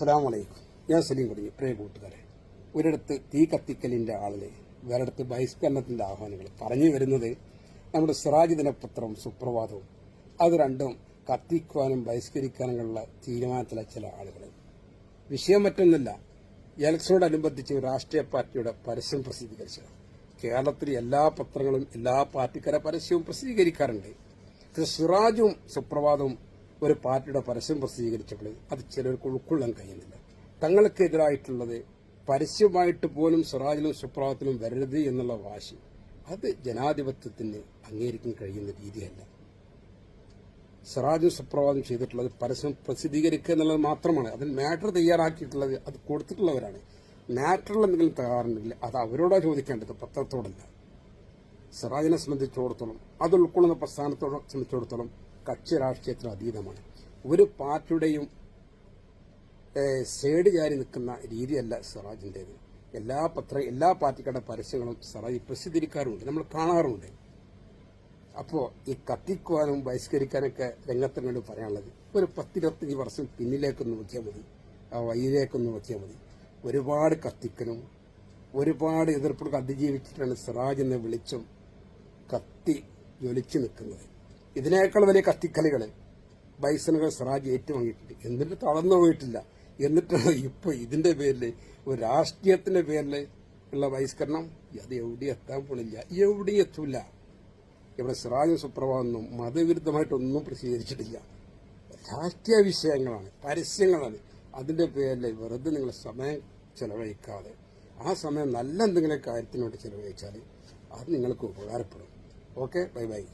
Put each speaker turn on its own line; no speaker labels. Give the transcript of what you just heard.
അസ്സലാമു വലൈക്കും ഞാൻ സലീം കുടുങ്ങി. പ്രിയ കൂട്ടുകാരെ ഒരിടത്ത് തീ കത്തിക്കലിന്റെ ആളിനെ വേറെടുത്ത് ബഹിഷ്കരണത്തിന്റെ ആഹ്വാനങ്ങൾ പറഞ്ഞു വരുന്നത് നമ്മുടെ സിറാജ് ദിനപത്രവും സുപ്രഭാതവും. അത് രണ്ടും കത്തിക്കുവാനും ബഹിഷ്കരിക്കാനുമുള്ള തീരുമാനത്തിലെ ചില ആളുകൾ വിഷയം മറ്റൊന്നല്ല ഇലക്ഷനോടനുബന്ധിച്ച് രാഷ്ട്രീയ പാർട്ടിയുടെ പരസ്യം പ്രസിദ്ധീകരിച്ചത് കേരളത്തിലെ എല്ലാ പത്രങ്ങളും എല്ലാ പാർട്ടിക്കാരെ പരസ്യവും പ്രസിദ്ധീകരിക്കാറുണ്ട്. സിറാജും സുപ്രഭാതവും ഒരു പാർട്ടിയുടെ പരസ്യം പ്രസിദ്ധീകരിച്ചപ്പോൾ അത് ചിലർക്ക് ഉൾക്കൊള്ളാൻ കഴിയുന്നില്ല. തങ്ങൾക്കെതിരായിട്ടുള്ളത് പരസ്യമായിട്ട് പോലും സ്വരാജിലും സുപ്രഭാതത്തിലും വരരുത് എന്നുള്ള വാശി അത് ജനാധിപത്യത്തിന് അംഗീകരിക്കാൻ കഴിയുന്ന രീതിയല്ല. സ്വരാജും സുപ്രഭാതം ചെയ്തിട്ടുള്ളത് പരസ്യം പ്രസിദ്ധീകരിക്കുക എന്നുള്ളത് മാത്രമാണ്. അതിൽ മാറ്റർ തയ്യാറാക്കിയിട്ടുള്ളത് അത് കൊടുത്തിട്ടുള്ളവരാണ്. മാറ്ററിൽ എന്തെങ്കിലും തയ്യാറുണ്ടെങ്കിൽ അത് അവരോടാണ് ചോദിക്കേണ്ടത് പത്രത്തോടല്ല. സിറാജിനെ സംബന്ധിച്ചിടത്തോളം അത് ഉൾക്കൊള്ളുന്ന പ്രസ്ഥാനത്തോടെ സംബന്ധിച്ചിടത്തോളം കക്ഷി രാഷ്ട്രീയത്തിന് അതീതമാണ് ഒരു പാർട്ടിയുടെയും സൈഡ് ചാരി നിൽക്കുന്ന രീതിയല്ല സിറാജിന്റെത് എല്ലാ പത്ര എല്ലാ പാർട്ടികളുടെ പരസ്യങ്ങളും സ്വരാജ് പ്രസിദ്ധീകരിക്കാറുണ്ട് നമ്മൾ കാണാറുണ്ട് അപ്പോൾ ഈ കത്തിക്കുവാനും ബഹിഷ്കരിക്കാനൊക്കെ രംഗത്തിന് വേണ്ടി പറയാനുള്ളത് ഒരു പത്തിരുപത്തഞ്ച് വർഷം പിന്നിലേക്കൊന്ന് നോക്കിയാൽ മതി. ആ വഴിയിലേക്കൊന്ന് നോക്കിയാൽ മതി. ഒരുപാട് കത്തിക്കലും ഒരുപാട് എതിർപ്പുകൾ അതിജീവിച്ചിട്ടാണ് സിറാജ് എന്ന വെളിച്ചം കത്തി ജ്വലിച്ചു നിൽക്കുന്നത്. ഇതിനേക്കാൾ വലിയ കത്തിക്കലുകൾ ബൈസണുകൾ സ്വരാജ് ഏറ്റുവാങ്ങിയിട്ടുണ്ട്. എന്നിട്ട് തളർന്നു പോയിട്ടില്ല. എന്നിട്ടാണ് ഇപ്പൊ ഇതിന്റെ പേരിൽ ഒരു രാഷ്ട്രീയത്തിന്റെ പേരിൽ ഉള്ള ബഹിഷ്കരണം അത് എവിടെ എത്താൻ പോണില്ല. എവിടെ എത്തൂല. ഇവിടെ സിറാജ് സുപ്രഭാതമൊന്നും മതവിരുദ്ധമായിട്ടൊന്നും പ്രസിദ്ധീകരിച്ചിട്ടില്ല രാഷ്ട്രീയ വിഷയങ്ങളാണ് പരസ്യങ്ങളാണ്. അതിന്റെ പേരിൽ വെറുതെ നിങ്ങൾ സമയം ചെലവഴിക്കാതെ ആ സമയം നല്ല എന്തെങ്കിലും കാര്യത്തിന് ചെലവഴിച്ചാൽ അത് നിങ്ങൾക്ക് ഉപകാരപ്പെടും. ഓക്കെ? Bye bye.